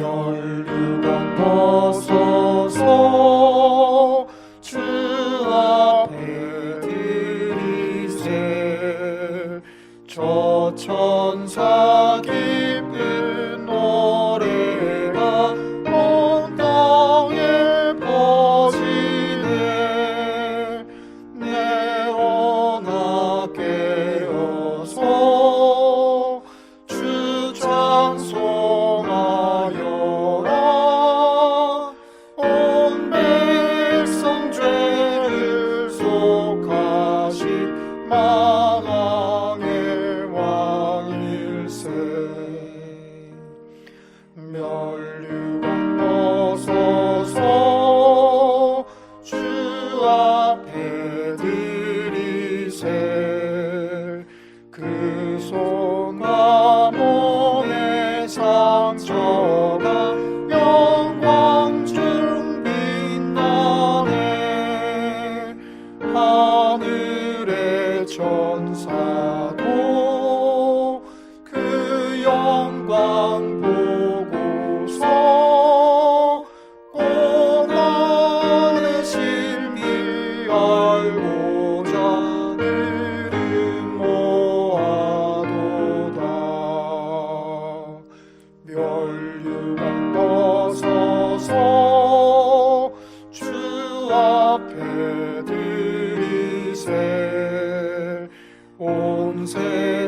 멸류관 벗어서 주 앞에 드리세. 저 천사 깊은 멸류관 벗어서. 주 앞에 드리세. 그 소나무의 상처가 영광 중 빛나네. 하늘의 천사도 그 영광 세 온세